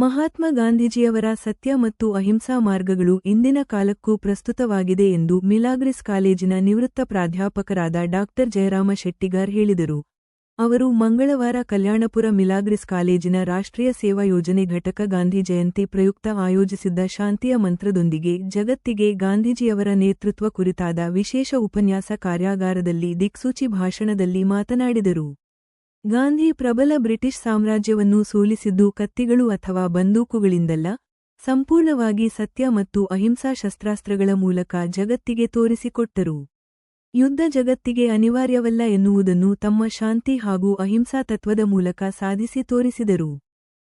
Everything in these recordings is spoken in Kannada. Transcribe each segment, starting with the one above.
ಮಹಾತ್ಮ ಗಾಂಧೀಜಿಯವರ ಸತ್ಯ ಮತ್ತು ಅಹಿಂಸಾ ಮಾರ್ಗಗಳು ಇಂದಿನ ಕಾಲಕ್ಕೂ ಪ್ರಸ್ತುತವಾಗಿದೆ ಎಂದು ಮಿಲಾಗ್ರಿಸ್ ಕಾಲೇಜಿನ ನಿವೃತ್ತ ಪ್ರಾಧ್ಯಾಪಕರಾದ ಡಾಕ್ಟರ್ ಜಯರಾಮ ಶೆಟ್ಟಿಗಾರ್ ಹೇಳಿದರು. ಅವರು ಮಂಗಳವಾರ ಕಲ್ಯಾಣಪುರ ಮಿಲಾಗ್ರಿಸ್ ಕಾಲೇಜಿನ ರಾಷ್ಟ್ರೀಯ ಸೇವಾ ಯೋಜನೆ ಘಟಕ ಗಾಂಧಿ ಜಯಂತಿ ಪ್ರಯುಕ್ತ ಆಯೋಜಿಸಿದ್ದ ಶಾಂತಿಯ ಮಂತ್ರದೊಂದಿಗೆ ಜಗತ್ತಿಗೆ ಗಾಂಧೀಜಿಯವರ ನೇತೃತ್ವ ಕುರಿತಾದ ವಿಶೇಷ ಉಪನ್ಯಾಸ ಕಾರ್ಯಾಗಾರದಲ್ಲಿ ದಿಕ್ಸೂಚಿ ಭಾಷಣದಲ್ಲಿ ಮಾತನಾಡಿದರು. ಗಾಂಧಿ ಪ್ರಬಲ ಬ್ರಿಟಿಷ್ ಸಾಮ್ರಾಜ್ಯವನ್ನು ಸೋಲಿಸಿದ್ದು ಕತ್ತಿಗಳು ಅಥವಾ ಬಂದೂಕುಗಳಿಂದಲ್ಲ, ಸಂಪೂರ್ಣವಾಗಿ ಸತ್ಯ ಮತ್ತು ಅಹಿಂಸಾ ಶಸ್ತ್ರಾಸ್ತ್ರಗಳ ಮೂಲಕ ಜಗತ್ತಿಗೆ ತೋರಿಸಿಕೊಟ್ಟರು. ಯುದ್ಧ ಜಗತ್ತಿಗೆ ಅನಿವಾರ್ಯವಲ್ಲ ಎನ್ನುವುದನ್ನು ತಮ್ಮ ಶಾಂತಿ ಹಾಗೂ ಅಹಿಂಸಾ ತತ್ವದ ಮೂಲಕ ಸಾಧಿಸಿ ತೋರಿಸಿದರು.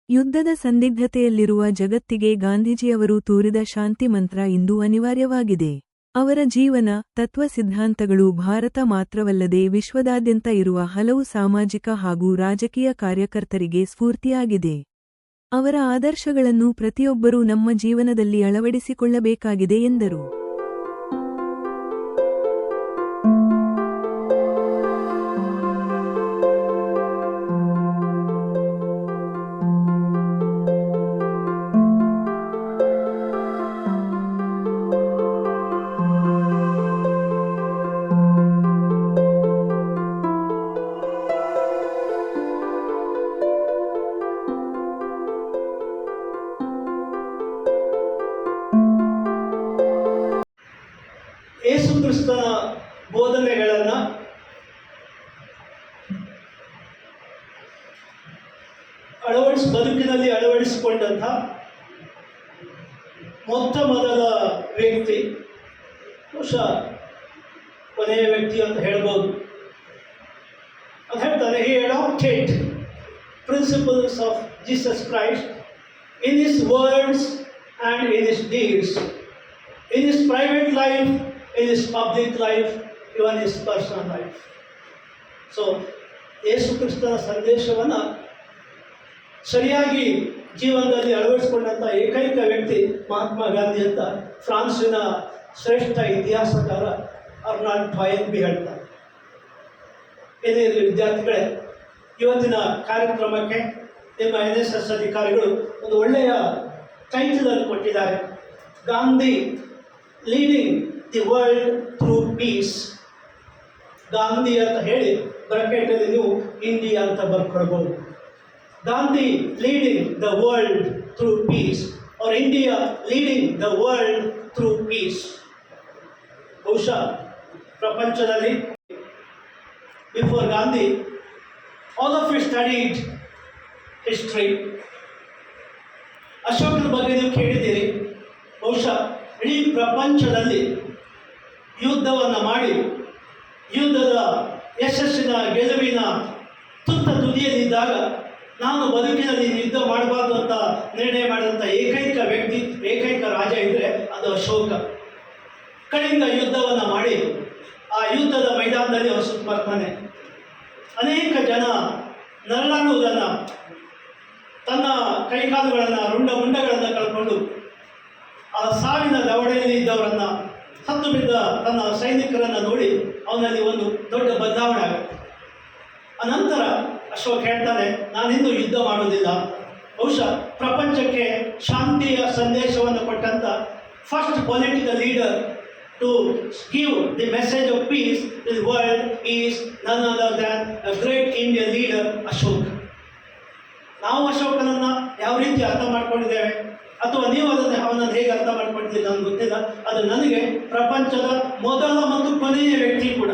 ಯುದ್ಧದ ಸಂದಿಗ್ಧತೆಯಲ್ಲಿರುವ ಜಗತ್ತಿಗೆ ಗಾಂಧೀಜಿಯವರು ತೋರಿದ ಶಾಂತಿ ಮಂತ್ರ ಇಂದು ಅನಿವಾರ್ಯವಾಗಿದೆ. ಅವರ ಜೀವನ, ತತ್ವ ಸಿದ್ಧಾಂತಗಳು ಭಾರತ ಮಾತ್ರವಲ್ಲದೆ ವಿಶ್ವದಾದ್ಯಂತ ಇರುವ ಹಲವು ಸಾಮಾಜಿಕ ಹಾಗೂ ರಾಜಕೀಯ ಕಾರ್ಯಕರ್ತರಿಗೆ ಸ್ಫೂರ್ತಿಯಾಗಿದೆ. ಅವರ ಆದರ್ಶಗಳನ್ನು ಪ್ರತಿಯೊಬ್ಬರೂ ನಮ್ಮ ಜೀವನದಲ್ಲಿ ಅಳವಡಿಸಿಕೊಳ್ಳಬೇಕಾಗಿದೆ ಎಂದರು. ಕ್ರಿಸ್ತನ ಬೋಧನೆಗಳನ್ನು ಅಳವಡಿಸಿ ಬದುಕಿನಲ್ಲಿ ಅಳವಡಿಸಿಕೊಂಡಂಥ ಮೊತ್ತ ಮೊದಲ ವ್ಯಕ್ತಿ ಬಹುಶಃ ಕೊನೆಯ ವ್ಯಕ್ತಿ ಅಂತ ಹೇಳ್ಬೋದು. ಅದು ಹೇಳ್ತಾರೆ he adopted principles of Jesus Christ in his words and in his deeds in his private life, in his public life, even his personal life. So ಯೇಸು ಕ್ರಿಸ್ತನ ಸಂದೇಶವನ್ನು ಸರಿಯಾಗಿ ಜೀವನದಲ್ಲಿ ಅಳವಡಿಸಿಕೊಂಡಂಥ ಏಕೈಕ ವ್ಯಕ್ತಿ ಮಹಾತ್ಮ ಗಾಂಧಿ ಅಂತ ಫ್ರಾನ್ಸಿನ ಶ್ರೇಷ್ಠ ಇತಿಹಾಸಕಾರ ಅರ್ನಾಲ್ಡ್ ಫಾಯನ್ಬಿ ಹೇಳ್ತಾರೆ ಏನೇ ಇರಲಿ ವಿದ್ಯಾರ್ಥಿಗಳೇ ಇವತ್ತಿನ ಕಾರ್ಯಕ್ರಮಕ್ಕೆ ನಿಮ್ಮ ಎನ್ ಎಸ್ ಎಸ್ ಅಧಿಕಾರಿಗಳು ಒಂದು ಒಳ್ಳೆಯ ಟೈಟಲನ್ನು ಕೊಟ್ಟಿದ್ದಾರೆ Gandhi leading the world through peace Gandhi ಅಂತ ಹೇಳಿ ಬ್ರಾಕೆಟಲ್ಲಿ ನೀವು ಇಂಡಿಯಾ ಅಂತ ಬರ್ಕೊಳ್ಬೋದು. Gandhi leading the world through peace or India leading the world through peace ಬಹುಶಃ ಪ್ರಪಂಚದಲ್ಲಿ before Gandhi all of you studied history ಅಶೋಕನ ಬಗ್ಗೆ ನೀವು ಕೇಳಿದ್ದೀರಿ. ಬಹುಶಃ ಇಡೀ ಪ್ರಪಂಚದಲ್ಲಿ ಯುದ್ಧವನ್ನು ಮಾಡಿ ಯುದ್ಧದ ಯಶಸ್ಸಿನ ಗೆಲುವಿನ ತುತ್ತ ತುದಿಯಲ್ಲಿದ್ದಾಗ ನಾನು ಬದುಕಿನಲ್ಲಿ ಯುದ್ಧ ಮಾಡಬಾರ್ದು ಅಂತ ನಿರ್ಣಯ ಮಾಡಿದಂಥ ಏಕೈಕ ವ್ಯಕ್ತಿ, ಏಕೈಕ ರಾಜ ಇದ್ದರೆ ಅದು ಅಶೋಕ. ಕಳಿಂಗ ಯುದ್ಧವನ್ನು ಮಾಡಿ ಆ ಯುದ್ಧದ ಮೈದಾನದಲ್ಲಿ ಅವನು ಸುತ್ತ ಬರ್ತಾನೆ ಅನೇಕ ಜನ ನರಳಾಡುವುದನ್ನು ತನ್ನ ಕೈಕಾಲುಗಳನ್ನು ರುಂಡ ಮುಂಡಗಳನ್ನು ಕಳ್ಕೊಂಡು ಆ ಸಾವಿನ ದವಡೆಯಲ್ಲಿ ಇದ್ದವರನ್ನ ಸತ್ತು ಬಿದ್ದ ತನ್ನ ಸೈನಿಕರನ್ನು ನೋಡಿ ಅವನಲ್ಲಿ ಒಂದು ದೊಡ್ಡ ಬದಲಾವಣೆ ಆಗುತ್ತೆ. ಅನಂತರ ಅಶೋಕ್ ಹೇಳ್ತಾನೆ ನಾನಿಂದು ಯುದ್ಧ ಮಾಡುವುದಿಲ್ಲ. ಬಹುಶಃ ಪ್ರಪಂಚಕ್ಕೆ ಶಾಂತಿಯ ಸಂದೇಶವನ್ನು ಕೊಟ್ಟಂತ first political leader to give the message of peace the world is none other than great Indian leader Ashok ನಾವು ಅಶೋಕನನ್ನ ಯಾವ ರೀತಿ ಅರ್ಥ ಮಾಡ್ಕೊಂಡಿದ್ದೇವೆ? ಅಥವಾ ನೀವು ಅದನ್ನು ಅವನನ್ನು ಹೇಗೆ ಅರ್ಥ ಮಾಡ್ಕೊಂಡಿದ್ದೀರಿ ನನಗೆ ಗೊತ್ತಿಲ್ಲ. ಅದು ನನಗೆ ಪ್ರಪಂಚದ ಮೊದಲ ಮತ್ತು ಕೊನೆಯ ವ್ಯಕ್ತಿ ಕೂಡ.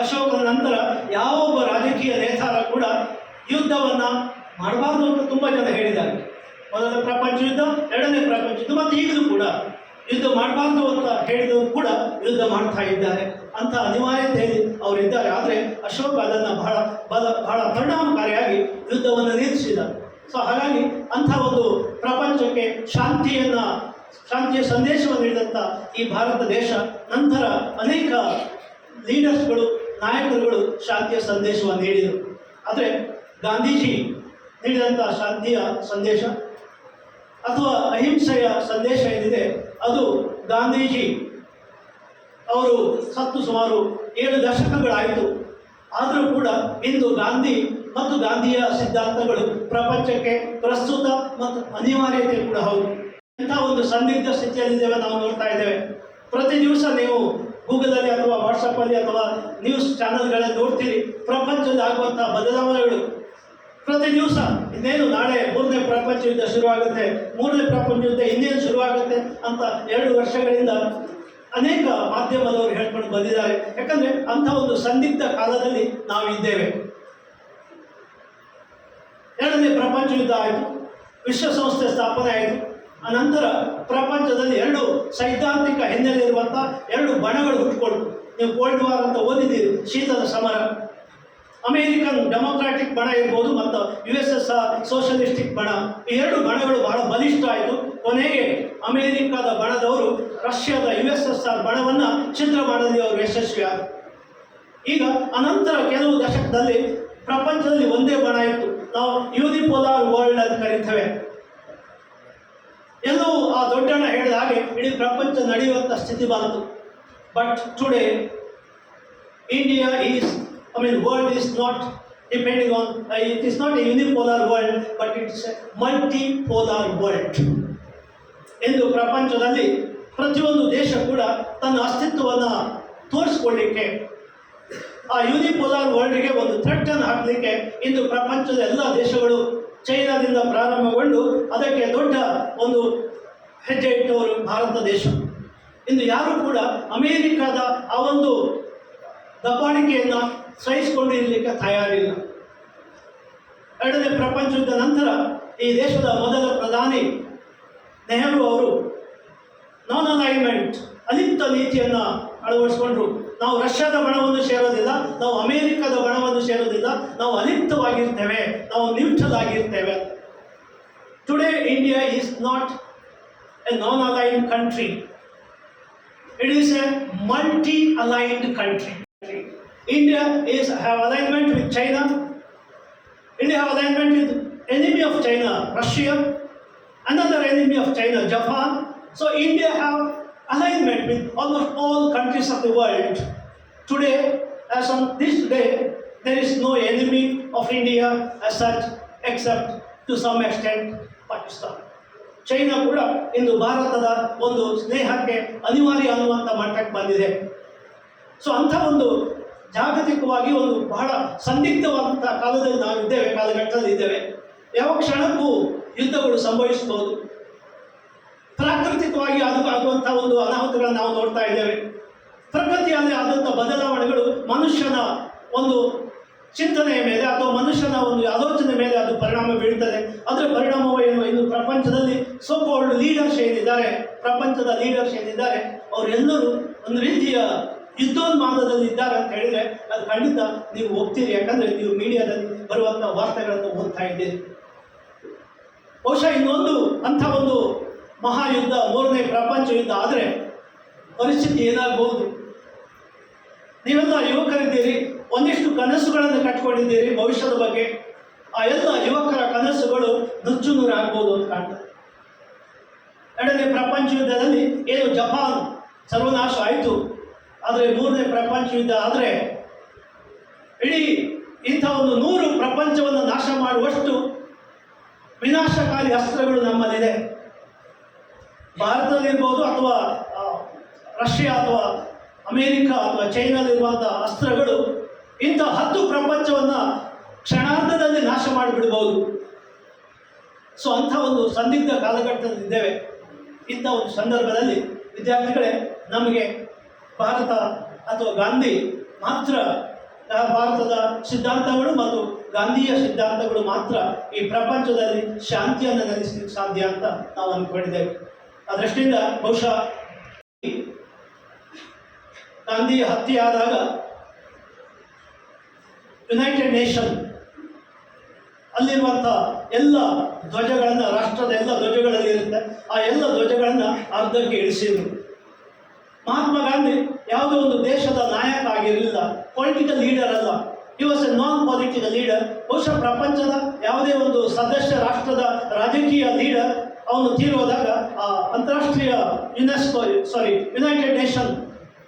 ಅಶೋಕನ ನಂತರ ಯಾವೊಬ್ಬ ರಾಜಕೀಯ ನೇತಾರ ಕೂಡ ಯುದ್ಧವನ್ನು ಮಾಡಬಾರ್ದು ಅಂತ ತುಂಬ ಜನ ಹೇಳಿದ್ದಾರೆ. ಮೊದಲ ಪ್ರಪಂಚ ಯುದ್ಧ, ಎರಡನೇ ಪ್ರಪಂಚ ಯುದ್ಧ ಮತ್ತು ಈಗಲೂ ಕೂಡ ಯುದ್ಧ ಮಾಡಬಾರ್ದು ಅಂತ ಹೇಳಿದವರು ಕೂಡ ಯುದ್ಧ ಮಾಡ್ತಾ ಇದ್ದಾರೆ. ಅಂತ ಅನಿವಾರ್ಯತೆಯಲ್ಲಿ ಅವರಿದ್ದಾರೆ. ಆದರೆ ಅಶೋಕ ಅದನ್ನು ಬಹಳ ಬಲ, ಬಹಳ ಪರಿಣಾಮಕಾರಿಯಾಗಿ ಯುದ್ಧವನ್ನು ನಿಲ್ಲಿಸಿದ ಸೊ ಹಾಗಾಗಿ ಅಂಥ ಒಂದು ಪ್ರಪಂಚಕ್ಕೆ ಶಾಂತಿಯನ್ನು, ಶಾಂತಿಯ ಸಂದೇಶವನ್ನು ನೀಡಿದಂಥ ಈ ಭಾರತ ದೇಶ, ನಂತರ ಅನೇಕ ಲೀಡರ್ಸ್ಗಳು ನಾಯಕರುಗಳು ಶಾಂತಿಯ ಸಂದೇಶವನ್ನು ನೀಡಿದರು. ಆದರೆ ಗಾಂಧೀಜಿ ನೀಡಿದಂಥ ಶಾಂತಿಯ ಸಂದೇಶ ಅಥವಾ ಅಹಿಂಸೆಯ ಸಂದೇಶ ಏನಿದೆ, ಅದು ಗಾಂಧೀಜಿ ಅವರು ಸತ್ತು ಸುಮಾರು ಏಳು ದಶಕಗಳಾಯಿತು. ಆದರೂ ಕೂಡ ಇಂದು ಗಾಂಧಿ ಮತ್ತು ಗಾಂಧಿಯ ಸಿದ್ಧಾಂತಗಳು ಪ್ರಪಂಚಕ್ಕೆ ಪ್ರಸ್ತುತ ಮತ್ತು ಅನಿವಾರ್ಯತೆ ಕೂಡ ಹೌದು. ಇಂಥ ಒಂದು ಸಂದಿಗ್ಧ ಸ್ಥಿತಿಯಲ್ಲಿದ್ದೇವೆ ನಾವು ನೋಡ್ತಾ ಇದ್ದೇವೆ. ಪ್ರತಿ ದಿವಸ ನೀವು ಗೂಗಲಲ್ಲಿ ಅಥವಾ ವಾಟ್ಸಪ್ಪಲ್ಲಿ ಅಥವಾ ನ್ಯೂಸ್ ಚಾನೆಲ್ಗಳಲ್ಲಿ ನೋಡ್ತೀರಿ ಪ್ರಪಂಚದ ಆಗುವಂಥ ಬದಲಾವಣೆಗಳು. ಪ್ರತಿ ದಿವಸ ಇನ್ನೇನು ನಾಳೆ ಮೂರನೇ ಪ್ರಪಂಚ ಯುದ್ಧ ಶುರುವಾಗುತ್ತೆ, ಮೂರನೇ ಪ್ರಪಂಚ ಯುದ್ಧ ಇನ್ನೇನು ಶುರುವಾಗುತ್ತೆ ಅಂತ ಎರಡು ವರ್ಷಗಳಿಂದ ಅನೇಕ ಮಾಧ್ಯಮದವರು ಹೇಳ್ಕೊಂಡು ಬಂದಿದ್ದಾರೆ. ಯಾಕಂದ್ರೆ ಅಂಥ ಒಂದು ಸಂದಿಗ್ಧ ಕಾಲದಲ್ಲಿ ನಾವಿದ್ದೇವೆ. ಎರಡನೇ ಪ್ರಪಂಚ ಯುದ್ಧ ಆಯಿತು, ವಿಶ್ವಸಂಸ್ಥೆ ಸ್ಥಾಪನೆ ಆಯಿತು. ಅನಂತರ ಪ್ರಪಂಚದಲ್ಲಿ ಎರಡು ಸೈದ್ಧಾಂತಿಕ ಹಿನ್ನೆಲೆ ಇರುವಂಥ ಎರಡು ಬಣಗಳು ಹುಟ್ಟುಕೊಳ್ತು ನೀವು ಕೋಲ್ಡ್ ವಾರ್ ಅಂತ ಓದಿದ್ದೀರಿ, ಶೀತದ ಸಮರ. ಅಮೇರಿಕನ್ ಡೆಮೊಕ್ರಾಟಿಕ್ ಬಣ ಇರ್ಬೋದು ಮತ್ತು ಯು ಎಸ್ ಎಸ್ ಸೋಷಲಿಸ್ಟಿಕ್ ಬಣ. ಈ ಎರಡು ಬಣಗಳು ಬಹಳ ಬಲಿಷ್ಠ ಆಯಿತು. ಕೊನೆಗೆ ಅಮೇರಿಕಾದ ಬಣದವರು ರಷ್ಯಾದ ಯು ಎಸ್ ಎಸ್ ಆರ್ ಬಣವನ್ನು ಛಿದ್ರ ಮಾಡಲಿ ಅವರು ಈಗ ಅನಂತರ ಕೆಲವು ದಶಕದಲ್ಲಿ ಪ್ರಪಂಚದಲ್ಲಿ ಒಂದೇ ಬಣ ಇತ್ತು. ನಾವು ಯೂನಿಪೋಲಾರ್ ವರ್ಲ್ಡ್ ಅಂತ ಕರಿತೇವೆ. ಎಲ್ಲೋ ಆ ದೊಡ್ಡಣ್ಣ ಹೇಳಿದ ಹಾಗೆ ಇಡೀ ಪ್ರಪಂಚ ನಡೆಯುವಂಥ ಸ್ಥಿತಿ ಬಂತು. But today India is I mean world is not depending on it is not a unipolar world but it's a multi multipolar world ಎಂದು ಪ್ರಪಂಚದಲ್ಲಿ ಪ್ರತಿಯೊಂದು ದೇಶ ಕೂಡ ತನ್ನ ಅಸ್ತಿತ್ವವನ್ನು ತೋರಿಸ್ಕೊಳ್ಳಿಕ್ಕೆ ಆ ಯೂನಿಪೋಲಾರ್ ವರ್ಲ್ಡ್ಗೆ ಒಂದು ಥ್ರೆಟ್ ಅನ್ನು ಹಾಕಲಿಕ್ಕೆ ಇಂದು ಪ್ರಪಂಚದ ಎಲ್ಲ ದೇಶಗಳು ಚೈನಾದಿಂದ ಪ್ರಾರಂಭಗೊಂಡು ಅದಕ್ಕೆ ದೊಡ್ಡ ಒಂದು ಹೆಜ್ಜೆ ಇಟ್ಟವರು ಭಾರತ ದೇಶ. ಇಂದು ಯಾರು ಕೂಡ ಅಮೇರಿಕಾದ ಆ ಒಂದು ದಬ್ಬಾಳಿಕೆಯನ್ನು ಸಹಿಸಿಕೊಂಡು ಇರಲಿಕ್ಕೆ ತಯಾರಿಲ್ಲ. ಎರಡನೇ ಪ್ರಪಂಚ ಯುದ್ಧ ನಂತರ ಈ ದೇಶದ ಮೊದಲ ಪ್ರಧಾನಿ ನೆಹರು ಅವರು ನಾನ್ ಅಲೈನ್ಮೆಂಟ್ ಅಲಿಪ್ತ ನೀತಿಯನ್ನು ಅಳವಡಿಸಿಕೊಂಡ್ರು ನಾವು ರಷ್ಯಾದ ಬಣವನ್ನು ಸೇರೋದಿಲ್ಲ ನಾವು ಅಮೇರಿಕಾದ ಬಣವನ್ನು ಸೇರೋದಿಲ್ಲ ನಾವು ಅಲಿಪ್ತವಾಗಿರ್ತೇವೆ ನಾವು neutral ಆಗಿರ್ತೇವೆ today India is not a non aligned country it is a multi aligned country India is have alignment with China. India have alignment with enemy of China, Russia. Another enemy of China, Japan. So India have alignment with almost all countries of the world. Today, as on this day, there is no enemy of India as such, except to some extent Pakistan. China ಕೂಡ ಇಂದು ಭಾರತದ ಒಂದು ಸ್ನೇಹಕ್ಕೆ ಅನಿವಾರ್ಯ ಅನ್ನುವಂಥ ಮಟ್ಟಕ್ಕೆ ಬಂದಿದೆ ಸೊ ಅಂಥ ಒಂದು ಜಾಗತಿಕವಾಗಿ ಒಂದು ಬಹಳ ಸಂದಿಗ್ಧವಾದಂಥ ಕಾಲದಲ್ಲಿ ನಾವಿದ್ದೇವೆ ಕಾಲಘಟ್ಟದಲ್ಲಿ ಇದ್ದೇವೆ ಯಾವ ಕ್ಷಣಕ್ಕೂ ಯುದ್ಧಗಳು ಸಂಭವಿಸಬಹುದು ಪ್ರಾಕೃತಿಕವಾಗಿ ಅದು ಆಗುವಂಥ ಒಂದು ಅನಾಹುತಗಳನ್ನು ನಾವು ನೋಡ್ತಾ ಇದ್ದೇವೆ. ಪ್ರಕೃತಿಯಲ್ಲಿ ಆದಂಥ ಬದಲಾವಣೆಗಳು ಮನುಷ್ಯನ ಒಂದು ಚಿಂತನೆಯ ಮೇಲೆ ಅಥವಾ ಮನುಷ್ಯನ ಒಂದು ಆಲೋಚನೆ ಮೇಲೆ ಅದು ಪರಿಣಾಮ ಬೀಳ್ತದೆ. ಅದರ ಪರಿಣಾಮವೇನು ಇನ್ನು ಪ್ರಪಂಚದಲ್ಲಿ ಸೋಕೋಲ್ಡ್ ಲೀಡರ್ಸ್ ಏನಿದ್ದಾರೆ? ಪ್ರಪಂಚದ ಲೀಡರ್ಸ್ ಏನಿದ್ದಾರೆ? ಅವರೆಲ್ಲರೂ ಒಂದು ರೀತಿಯ ಯುದ್ಧೋನ್ಮಾದದಲ್ಲಿ ಇದ್ದಾರೆ ಅಂತ ಹೇಳಿದರೆ ಅದು ಖಂಡಿತ ನೀವು ಒಪ್ತೀರಿ. ಯಾಕಂದ್ರೆ ನೀವು ಮೀಡಿಯಾದಲ್ಲಿ ಬರುವಂಥ ವಾರ್ತೆಗಳನ್ನು ಓದ್ತಾ ಇದ್ದೀರಿ. ಬಹುಶಃ ಇನ್ನೊಂದು ಅಂಥ ಒಂದು ಮಹಾಯುದ್ಧ, ಮೂರನೇ ಪ್ರಪಂಚ ಯುದ್ಧ ಆದರೆ ಪರಿಸ್ಥಿತಿ ಏನಾಗಬಹುದು? ನೀವೆಲ್ಲ ಯುವಕರಿದ್ದೀರಿ, ಒಂದಿಷ್ಟು ಕನಸುಗಳನ್ನು ಕಟ್ಕೊಂಡಿದ್ದೀರಿ ಭವಿಷ್ಯದ ಬಗ್ಗೆ. ಆ ಎಲ್ಲ ಯುವಕರ ಕನಸುಗಳು ನುಚ್ಚು ನೂರಾಗ್ಬೋದು ಅಂತ ಕಾಣ್ತದೆ. ಎರಡನೇ ಪ್ರಪಂಚ ಯುದ್ಧದಲ್ಲಿ, ಏನು ಜಪಾನ್ ಸರ್ವನಾಶ ಆಯಿತು, ಆದರೆ ಮೂರನೇ ಪ್ರಪಂಚ ಯುದ್ಧ ಆದರೆ ಇಡೀ ಇಂಥ ಒಂದು ನೂರು ಪ್ರಪಂಚವನ್ನು ನಾಶ ಮಾಡುವಷ್ಟು ವಿನಾಶಕಾರಿ ಅಸ್ತ್ರಗಳು ನಮ್ಮಲ್ಲಿದೆ. ಭಾರತದಲ್ಲಿರ್ಬೋದು ಅಥವಾ ರಷ್ಯಾ ಅಥವಾ ಅಮೇರಿಕ ಅಥವಾ ಚೈನಾದಲ್ಲಿರುವಂಥ ಅಸ್ತ್ರಗಳು ಇಂಥ ಹತ್ತು ಪ್ರಪಂಚವನ್ನು ಕ್ಷಣಾರ್ಧದಲ್ಲಿ ನಾಶ ಮಾಡಿಬಿಡ್ಬೋದು. ಸೊ ಅಂಥ ಒಂದು ಸಂದಿಗ್ಧ ಕಾಲಘಟ್ಟದಲ್ಲಿ ಇದ್ದೇವೆ. ಇಂಥ ಒಂದು ಸಂದರ್ಭದಲ್ಲಿ ವಿದ್ಯಾರ್ಥಿಗಳೇ, ನಮಗೆ ಭಾರತ ಅಥವಾ ಗಾಂಧಿ ಮಾತ್ರ ಭಾರತದ ಸಿದ್ಧಾಂತಗಳು ಮತ್ತು ಗಾಂಧಿಯ ಸಿದ್ಧಾಂತಗಳು ಮಾತ್ರ ಈ ಪ್ರಪಂಚದಲ್ಲಿ ಶಾಂತಿಯನ್ನು ನೆಲೆಸಲಿಕ್ಕೆ ಸಾಧ್ಯ ಅಂತ ನಾವು ಅಂದ್ಕೊಂಡಿದ್ದೇವೆ. ಆ ದೃಷ್ಟಿಯಿಂದ ಬಹುಶಃ ಗಾಂಧಿ ಹತ್ಯೆ ಆದಾಗ ಯುನೈಟೆಡ್ ನೇಷನ್ ಅಲ್ಲಿರುವಂಥ ಎಲ್ಲ ಧ್ವಜಗಳನ್ನು, ರಾಷ್ಟ್ರದ ಎಲ್ಲ ಧ್ವಜಗಳಲ್ಲಿ ಇರುತ್ತೆ. ಆ ಎಲ್ಲ ಧ್ವಜಗಳನ್ನು ಅರ್ಧಕ್ಕೆ ಇಳಿಸಿದರು. ಮಹಾತ್ಮ ಗಾಂಧಿ ಯಾವುದೋ ಒಂದು ದೇಶದ ನಾಯಕ ಆಗಿರಲಿಲ್ಲ ಪೊಲಿಟಿಕಲ್ ಲೀಡರ್ ಅಲ್ಲ. He was a non political leader ಬಹುಶಃ ಪ್ರಪಂಚದ ಯಾವುದೇ ಒಂದು ಸದಸ್ಯ, ರಾಷ್ಟ್ರದ ರಾಜಕೀಯ ಲೀಡರ್ ಅವನು ತೀರೋದಾಗ ಆ, ಅಂತಾರಾಷ್ಟ್ರೀಯ ಯುನೆಸ್ಕೋ ಸಾರಿ ಯುನೈಟೆಡ್ ನೇಷನ್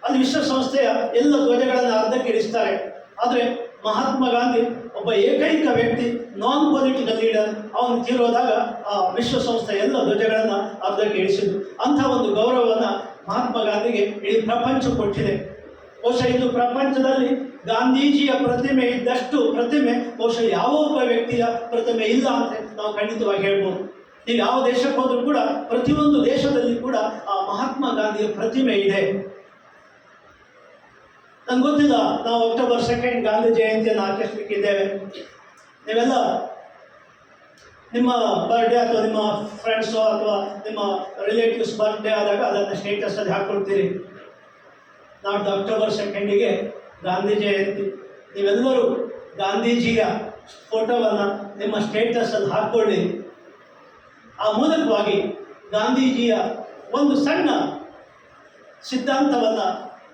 ಅಲ್ಲಿ ವಿಶ್ವಸಂಸ್ಥೆಯ ಎಲ್ಲ ಧ್ವಜಗಳನ್ನು ಅರ್ಧಕ್ಕೆ ಇಳಿಸ್ತಾರೆ ಆದರೆ ಮಹಾತ್ಮ ಗಾಂಧಿ ಒಬ್ಬ ಏಕೈಕ ವ್ಯಕ್ತಿ ನಾನ್ ಪೊಲಿಟಿಕಲ್ ಲೀಡರ್ ಅವನು ತೀರೋದಾಗ ಆ ವಿಶ್ವಸಂಸ್ಥೆ ಎಲ್ಲ ಧ್ವಜಗಳನ್ನು ಅರ್ಧಕ್ಕೆ ಇಳಿಸಿದ್ರು ಅಂಥ ಒಂದು ಗೌರವವನ್ನು ಮಹಾತ್ಮ ಗಾಂಧಿಗೆ ಇಡೀ ಪ್ರಪಂಚ ಕೊಟ್ಟಿದೆ. ಬಹುಶಃ ಇದು ಪ್ರಪಂಚದಲ್ಲಿ ಗಾಂಧೀಜಿಯ ಪ್ರತಿಮೆ ಇದ್ದಷ್ಟು ಪ್ರತಿಮೆ, ಬಹುಶಃ ಯಾವ ಒಬ್ಬ ವ್ಯಕ್ತಿಯ ಪ್ರತಿಮೆ ಇಲ್ಲ ಅಂತ ನಾವು ಖಂಡಿತವಾಗಿ ಹೇಳ್ಬೋದು. ನೀವು ಯಾವ ದೇಶಕ್ಕೆ ಹೋದರೂ ಕೂಡ ಪ್ರತಿಯೊಂದು ದೇಶದಲ್ಲಿ ಕೂಡ ಆ ಮಹಾತ್ಮ ಗಾಂಧಿಯ ಪ್ರತಿಮೆ ಇದೆ. ನಂಗೆ ಗೊತ್ತಿಲ್ಲ, ನಾವು ಅಕ್ಟೋಬರ್ ಸೆಕೆಂಡ್ ಗಾಂಧಿ ಜಯಂತಿಯನ್ನು ಆಚರಿಸಲಿಕ್ಕಿದ್ದೇವೆ. ನೀವೆಲ್ಲ ನಿಮ್ಮ ಬರ್ಡೇ ಅಥವಾ ನಿಮ್ಮ ಫ್ರೆಂಡ್ಸು ಅಥವಾ ನಿಮ್ಮ ರಿಲೇಟಿವ್ಸ್ ಬರ್ಡೇ ಆದಾಗ ಅದನ್ನು ಸ್ಟೇಟಸಲ್ಲಿ ಹಾಕ್ಕೊಳ್ತೀರಿ ನಾಡ್ದು ಅಕ್ಟೋಬರ್ ಸೆಕೆಂಡಿಗೆ ಗಾಂಧಿ ಜಯಂತಿ. ನೀವೆಲ್ಲರೂ ಗಾಂಧೀಜಿಯ ಫೋಟೋವನ್ನು ನಿಮ್ಮ ಸ್ಟೇಟಸಲ್ಲಿ ಹಾಕ್ಕೊಳ್ಳಿ ಆ ಮೂಲಕವಾಗಿ ಗಾಂಧೀಜಿಯ ಒಂದು ಸಣ್ಣ ಸಿದ್ಧಾಂತವನ್ನು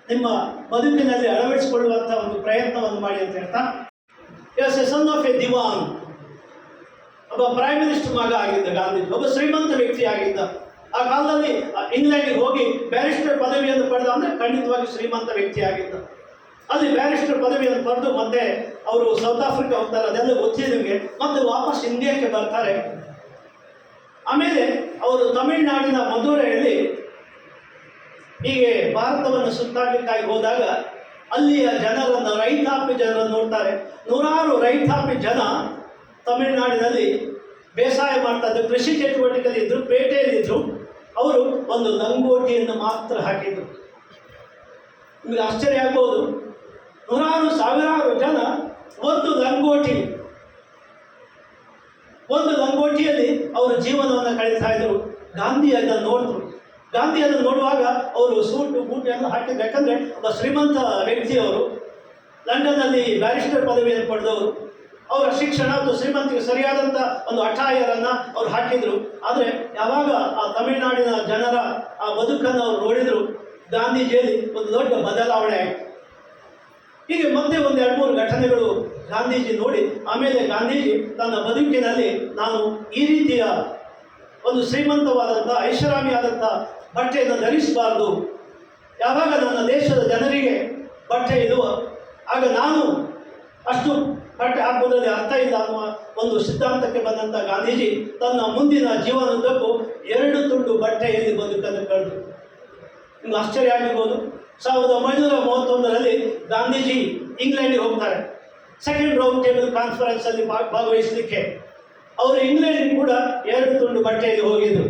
ನಿಮ್ಮ ಬದುಕಿನಲ್ಲಿ ಅಳವಡಿಸಿಕೊಳ್ಳುವಂಥ ಒಂದು ಪ್ರಯತ್ನವನ್ನು ಮಾಡಿ ಅಂತ ಹೇಳ್ತಾ as a son of a Diwan ಒಬ್ಬ ಪ್ರೈಮ್ ಮಿನಿಸ್ಟರ್ ಮಗ ಆಗಿದ್ದ ಗಾಂಧೀಜಿ, ಒಬ್ಬ ಶ್ರೀಮಂತ ವ್ಯಕ್ತಿ ಆಗಿದ್ದ. ಆ ಕಾಲದಲ್ಲಿ ಇಂಗ್ಲೆಂಡಿಗೆ ಹೋಗಿ ಬ್ಯಾರಿಸ್ಟರ್ ಪದವಿಯನ್ನು ಪಡೆದ ಅಂದರೆ ಖಂಡಿತವಾಗಿ ಶ್ರೀಮಂತ ವ್ಯಕ್ತಿ ಆಗಿದ್ದ. ಅಲ್ಲಿ ಬ್ಯಾರಿಸ್ಟರ್ ಪದವಿಯನ್ನು ಪಡೆದು ಮತ್ತೆ ಅವರು ಸೌತ್ ಆಫ್ರಿಕಾ ಹೋಗ್ತಾರೆ, ಅದೆಲ್ಲ ಗೊತ್ತಿದೆ ನಿಮಗೆ. ಮತ್ತೆ ವಾಪಸ್ ಇಂಡಿಯಾಕ್ಕೆ ಬರ್ತಾರೆ. ಆಮೇಲೆ ಅವರು ತಮಿಳುನಾಡಿನ ಮಧುರೆಯಲ್ಲಿ ಹೀಗೆ ಭಾರತವನ್ನು ಸುತ್ತಾಡಲಿಕ್ಕಾಗಿ ಹೋದಾಗ ಅಲ್ಲಿಯ ಜನರನ್ನು, ರೈತಾಪಿ ಜನರನ್ನು ನೋಡ್ತಾರೆ. ನೂರಾರು ರೈತಾಪಿ ಜನ ತಮಿಳುನಾಡಿನಲ್ಲಿ ಬೇಸಾಯ ಮಾಡ್ತಾ ಇದ್ರು, ಕೃಷಿ ಚಟುವಟಿಕೆಯಲ್ಲಿ ಇದ್ರು ಪೇಟೆಯಲ್ಲಿದ್ದರು ಅವರು ಒಂದು ಲಂಗೋಟಿಯನ್ನು ಮಾತ್ರ ಹಾಕಿದ್ರು. ನಿಮಗೆ ಆಶ್ಚರ್ಯ ಆಗ್ಬೋದು. ನೂರಾರು ಸಾವಿರಾರು ಜನ ಒಂದು ಲಂಗೋಟಿ ಒಂದು ಲಂಗೋಟಿಯಲ್ಲಿ ಅವರು ಜೀವನವನ್ನು ಕಳೀತಾ ಇದ್ರು. ಗಾಂಧಿ ಅದನ್ನು ನೋಡಿದ್ರು. ಗಾಂಧಿ ಅದನ್ನು ನೋಡುವಾಗ ಅವರು ಸೂಟು ಬೂಟು ಎಲ್ಲ ಹಾಕಿದ್ರು. ಯಾಕಂದರೆ ಒಬ್ಬ ಶ್ರೀಮಂತ ವ್ಯಕ್ತಿಯವರು ಲಂಡನ್ನಲ್ಲಿ ಬ್ಯಾರಿಸ್ಟರ್ ಪದವಿಯನ್ನು ಪಡೆದವರು. ಅವರ ಶಿಕ್ಷಣ ಮತ್ತು ಶ್ರೀಮಂತಿಗೆ ಸರಿಯಾದಂಥ ಒಂದು ಅಠಾಯರನ್ನು ಅವ್ರು ಹಾಕಿದ್ರು. ಆದರೆ ಯಾವಾಗ ಆ ತಮಿಳುನಾಡಿನ ಜನರ ಆ ಬದುಕನ್ನು ಅವರು ನೋಡಿದರು, ಗಾಂಧೀಜಿಯಲ್ಲಿ ಒಂದು ದೊಡ್ಡ ಬದಲಾವಣೆ ಆಯಿತು. ಹೀಗೆ ಮತ್ತೆ ಒಂದು ಎರಡು ಮೂರು ಘಟನೆಗಳು ಗಾಂಧೀಜಿ ನೋಡಿ, ಆಮೇಲೆ ಗಾಂಧೀಜಿ ತನ್ನ ಬದುಕಿನಲ್ಲಿ ನಾನು ಈ ರೀತಿಯ ಒಂದು ಶ್ರೀಮಂತವಾದಂಥ, ಐಷಾರಾಮಿಯಾದಂಥ ಬಟ್ಟೆಯನ್ನು ಧರಿಸಬಾರ್ದು. ಯಾವಾಗ ನನ್ನ ದೇಶದ ಜನರಿಗೆ ಬಟ್ಟೆ ಇರುವ, ಆಗ ನಾನು ಅಷ್ಟು ಬಟ್ಟೆ ಹಾಕುವುದರಲ್ಲಿ ಅರ್ಥ ಇಲ್ಲ ಅನ್ನುವ ಒಂದು ಸಿದ್ಧಾಂತಕ್ಕೆ ಬಂದಂಥ ಗಾಂಧೀಜಿ ತನ್ನ ಮುಂದಿನ ಜೀವನದಕ್ಕೂ ಎರಡು ತುಂಡು ಬಟ್ಟೆಯಲ್ಲಿ ಬದುಕನ್ನು ಕಂಡು ನಿಮ್ಗೆ ಆಶ್ಚರ್ಯ ಆಗಿರ್ಬೋದು ಸಾವಿರದ ಒಂಬೈನೂರ ಮೂವತ್ತೊಂದರಲ್ಲಿ ಗಾಂಧೀಜಿ ಇಂಗ್ಲೆಂಡಿಗೆ ಹೋಗ್ತಾರೆ. ಸೆಕೆಂಡ್ ರೌಂಡ್ ಟೇಬಲ್ ಕಾನ್ಫರೆನ್ಸ್ ಅಲ್ಲಿ ಭಾಗವಹಿಸಲಿಕ್ಕೆ. ಅವರು ಇಂಗ್ಲೆಂಡ್ ಕೂಡ ಎರಡು ತುಂಡು ಬಟ್ಟೆಯಲ್ಲಿ ಹೋಗಿದ್ರು.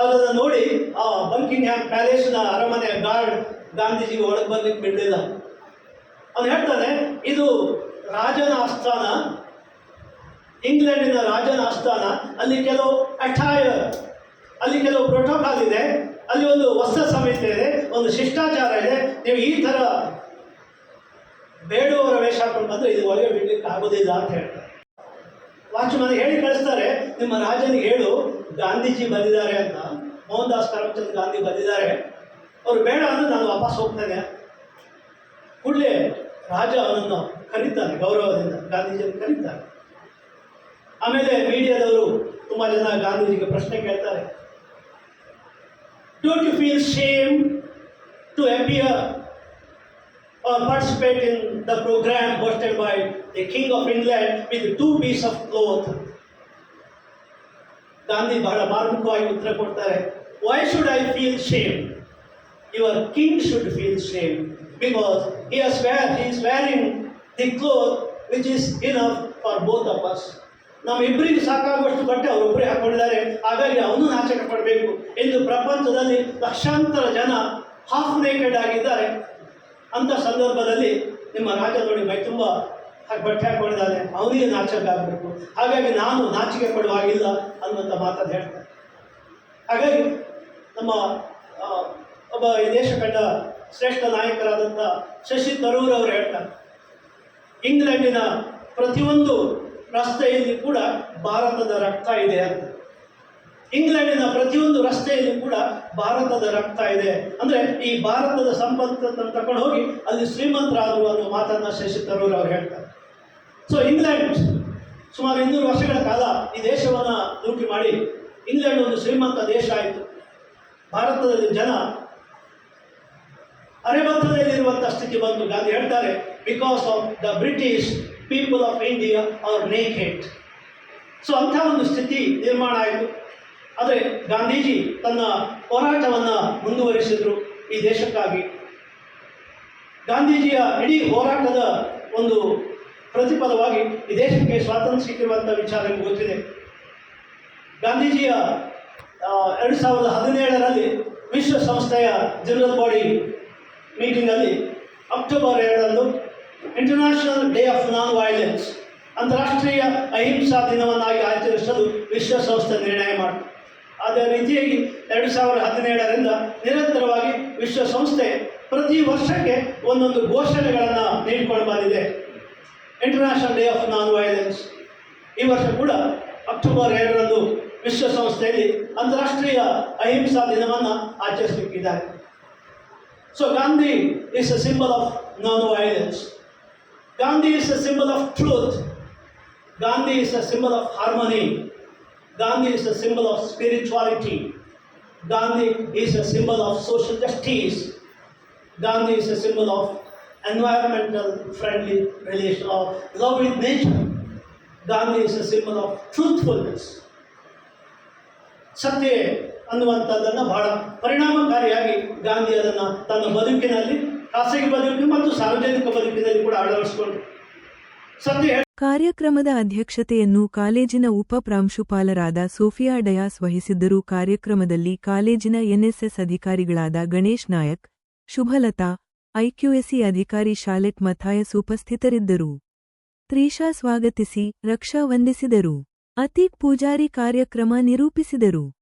ಅದನ್ನು ನೋಡಿ ಆ ಬಂಕಿಂಗ್ ಹ್ಯಾಮ್ ಪ್ಯಾಲೇಸ್ನ ಅರಮನೆಯ ಗಾರ್ಡ್ ಗಾಂಧೀಜಿಗೆ ಒಳಗೆ ಬರ್ಲಿಕ್ಕೆ ಬಿಡಲಿಲ್ಲ. ಅವನು ಹೇಳ್ತಾನೆ, ಇದು ರಾಜನ ಆಸ್ಥಾನ. ಇಂಗ್ಲೆಂಡಿನ ರಾಜನ ಆಸ್ಥಾನ. ಅಲ್ಲಿ ಕೆಲವು ಅಠಾಯರ್ ಅಲ್ಲಿ ಕೆಲವು ಪ್ರೋಟೋಕಾಲ್ ಇದೆ. ಅಲ್ಲಿ ಒಂದು ವಸ್ತ್ರ ಸಂಹಿತೆ ಇದೆ, ಒಂದು ಶಿಷ್ಟಾಚಾರ ಇದೆ. ನೀವು ಈ ಥರ ಬೇಡುವವರ ವೇಷ ಹಾಕೊಂಡು ಬಂದರೆ ಇದು ಒಳಗೆ ಬಿಡ್ಲಿಕ್ಕೆ ಆಗೋದಿಲ್ಲ ಅಂತ ಹೇಳ್ತಾರೆ. ವಾಚ್ಮನ್ ಹೇಳಿ ಕಳಿಸ್ತಾರೆ, ನಿಮ್ಮ ರಾಜನಿಗೆ ಹೇಳು, ಗಾಂಧೀಜಿ ಬಂದಿದ್ದಾರೆ ಅಂತ. ಮೋಹನ್ ದಾಸ್ ಕರಮ್ಚಂದ್ ಗಾಂಧಿ ಬಂದಿದ್ದಾರೆ. ಅವರು ಬೇಡ ಅಂದ್ರೆ ನಾನು ವಾಪಸ್ ಹೋಗ್ತೇನೆ. ಕೂಡಲೇ ರಾಜ ಅವನನ್ನು ಕರೀತಾನೆ, ಗೌರವದಿಂದ ಗಾಂಧೀಜಿಯನ್ನು ಕರೀತಾರೆ ಆಮೇಲೆ ಮೀಡಿಯಾದವರು ತುಂಬ ಜನ ಗಾಂಧೀಜಿಗೆ ಪ್ರಶ್ನೆ ಕೇಳ್ತಾರೆ. Don't you feel shame to appear or participate in the program hosted by the King of England with two pieces of cloth. ಗಾಂಧಿ ಬಹಳ ಮಾರ್ಮಿಕವಾಗಿ ಉತ್ತರ ಕೊಡ್ತಾರೆ. Why should I feel shame your king should feel shame because he has wear he is wearing the cloth which is enough for both of us ನಮ್ಮಿಬ್ಬರಿಗೆ ಸಾಕಾಗುವಷ್ಟು ಬಟ್ಟೆ ಅವರೊಬ್ಬರೇ ಹಾಕೊಂಡಿದ್ದಾರೆ. ಹಾಗಾಗಿ ಅವನು ನಾಚಕ ಪಡಬೇಕು. ಎಂದು ಪ್ರಪಂಚದಲ್ಲಿ ಲಕ್ಷಾಂತರ ಜನ ಹಾಫ್ ನೇಕೆಡ್ ಆಗಿದ್ದಾರೆ. ಅಂಥ ಸಂದರ್ಭದಲ್ಲಿ ನಿಮ್ಮ ರಾಜ ನೋಡಿ ಮೈ ತುಂಬ ಬಟ್ಟೆ ಹಾಕೊಂಡಿದ್ದಾನೆ ಅವನಿಗೆ ನಾಚಕ ಆಗಬೇಕು ಹಾಗಾಗಿ ನಾನು ನಾಚಿಕೆ ಪಡುವಾಗಿಲ್ಲ ಅನ್ನುವಂಥ ಮಾತನ್ನು ಹೇಳ್ತಾರೆ ಹಾಗಾಗಿ ನಮ್ಮ ಒಬ್ಬ ಈ ದೇಶ ಕಂಡ ಶ್ರೇಷ್ಠ ನಾಯಕರಾದಂಥ ಶಶಿ ತರೂರ್ ಅವರು ಹೇಳ್ತಾರೆ. ಇಂಗ್ಲೆಂಡಿನ ಪ್ರತಿಯೊಂದು ರಸ್ತೆಯಲ್ಲಿ ಕೂಡ ಭಾರತದ ರಕ್ತ ಇದೆ ಅಂತ. ಇಂಗ್ಲೆಂಡಿನ ಪ್ರತಿಯೊಂದು ರಸ್ತೆಯಲ್ಲಿ ಕೂಡ ಭಾರತದ ರಕ್ತ ಇದೆ. ಅಂದರೆ ಈ ಭಾರತದ ಸಂಪತ್ತನ್ನು ತಕೊಂಡು ಹೋಗಿ ಅಲ್ಲಿ ಶ್ರೀಮಂತರಾದರು ಅನ್ನೋ ಮಾತನ್ನು ಶಶಿ ತರೂರ್ ಅವರು ಹೇಳ್ತಾರೆ. ಸೊ ಇಂಗ್ಲೆಂಡ್ ಸುಮಾರು ಇನ್ನೂರು ವರ್ಷಗಳ ಕಾಲ ಈ ದೇಶವನ್ನು ಲೂಟಿ ಮಾಡಿ ಇಂಗ್ಲೆಂಡ್ ಒಂದು ಶ್ರೀಮಂತ ದೇಶ ಆಯಿತು. ಭಾರತದಲ್ಲಿ ಜನ ಅರೆಬತ್ತದಲ್ಲಿರುವಂಥ ಸ್ಥಿತಿ ಬಂತು. ಗಾಂಧಿ ಹೇಳ್ತಾರೆ because of the British people of India are naked so ಅಂಥ ಒಂದು ಸ್ಥಿತಿ ನಿರ್ಮಾಣ ಆಯಿತು. ಆದರೆ ಗಾಂಧೀಜಿ ತನ್ನ ಹೋರಾಟವನ್ನು ಮುಂದುವರಿಸಿದ್ರು ಈ ದೇಶಕ್ಕಾಗಿ. ಗಾಂಧೀಜಿಯ ಇಡೀ ಹೋರಾಟದ ಒಂದು ಪ್ರತಿಫಲವಾಗಿ ಈ ದೇಶಕ್ಕೆ ಸ್ವಾತಂತ್ರ್ಯ ಸಿಕ್ಕಿರುವಂಥ ವಿಚಾರ ನಿಮ್ಗೆ ಗೊತ್ತಿದೆ. ಗಾಂಧೀಜಿಯ ಎರಡು ಸಾವಿರದ ಹದಿನೇಳರಲ್ಲಿ ವಿಶ್ವಸಂಸ್ಥೆಯ ಜನರಲ್ ಬಾಡಿ ಮೀಟಿಂಗಲ್ಲಿ ಅಕ್ಟೋಬರ್ ಎರಡರಂದು international day of non violence ಅಂತಾರಾಷ್ಟ್ರೀಯ ಅಹಿಂಸಾ ದಿನವನ್ನಾಗಿ ಆಚರಿಸಲು ವಿಶ್ವಸಂಸ್ಥೆ ನಿರ್ಣಯ ಮಾಡಿತು. ಅದೇ ರೀತಿಯಾಗಿ ಎರಡು ಸಾವಿರದ ಹದಿನೇಳರಿಂದ ನಿರಂತರವಾಗಿ ವಿಶ್ವಸಂಸ್ಥೆ ಪ್ರತಿ ವರ್ಷಕ್ಕೆ ಒಂದೊಂದು ಘೋಷಣೆಗಳನ್ನು ನೀಡಿಕೊಂಡು ಬಂದಿದೆ. International day of non violence ಈ ವರ್ಷ ಕೂಡ ಅಕ್ಟೋಬರ್ ಎರಡರಂದು ವಿಶ್ವಸಂಸ್ಥೆಯಲ್ಲಿ ಅಂತಾರಾಷ್ಟ್ರೀಯ ಅಹಿಂಸಾ ದಿನವನ್ನು ಆಚರಿಸಲಿಕ್ಕಿದ್ದಾರೆ. So Gandhi is a symbol of non violence Gandhi is a symbol of truth Gandhi is a symbol of harmony Gandhi is a symbol of spirituality. Gandhi is a symbol of social justice. Gandhi is a symbol of environmental friendly relation or love with nature. Gandhi is a symbol of truthfulness. ಸತ್ಯ ಅನ್ನುವಂಥದ್ದನ್ನು ಬಹಳ ಪರಿಣಾಮಕಾರಿಯಾಗಿ ಗಾಂಧಿ ಅದನ್ನು ತನ್ನ ಬದುಕಿನಲ್ಲಿ ಖಾಸಗಿ ಬದುಕು ಮತ್ತು ಸಾರ್ವಜನಿಕ ಬದುಕಿನಲ್ಲಿ ಕೂಡ ಅಳವಡಿಸಿಕೊಂಡು ಸತ್ಯ ಕಾರ್ಯಕ್ರಮದ ಅಧ್ಯಕ್ಷತೆಯನ್ನು ಕಾಲೇಜಿನ ಉಪ ಪ್ರಾಂಶುಪಾಲರಾದ ಸೋಫಿಯಾ ಡಯಾಸ್ ವಹಿಸಿದ್ದರು. ಕಾರ್ಯಕ್ರಮದಲ್ಲಿ ಕಾಲೇಜಿನ ಎನ್ಎಸ್ಎಸ್ ಅಧಿಕಾರಿಗಳಾದ ಗಣೇಶ್ ನಾಯಕ್, ಶುಭಲತಾ ಐಕ್ಯೂಎಸಿ ಅಧಿಕಾರಿ ಶಾಲೆಟ್ ಮಥಾಯಸ್ ಉಪಸ್ಥಿತರಿದ್ದರು. ತ್ರೀಷಾ ಸ್ವಾಗತಿಸಿ, ರಕ್ಷಾ ವಂದಿಸಿದರು. ಅತೀಕ್ ಪೂಜಾರಿ ಕಾರ್ಯಕ್ರಮ ನಿರೂಪಿಸಿದರು.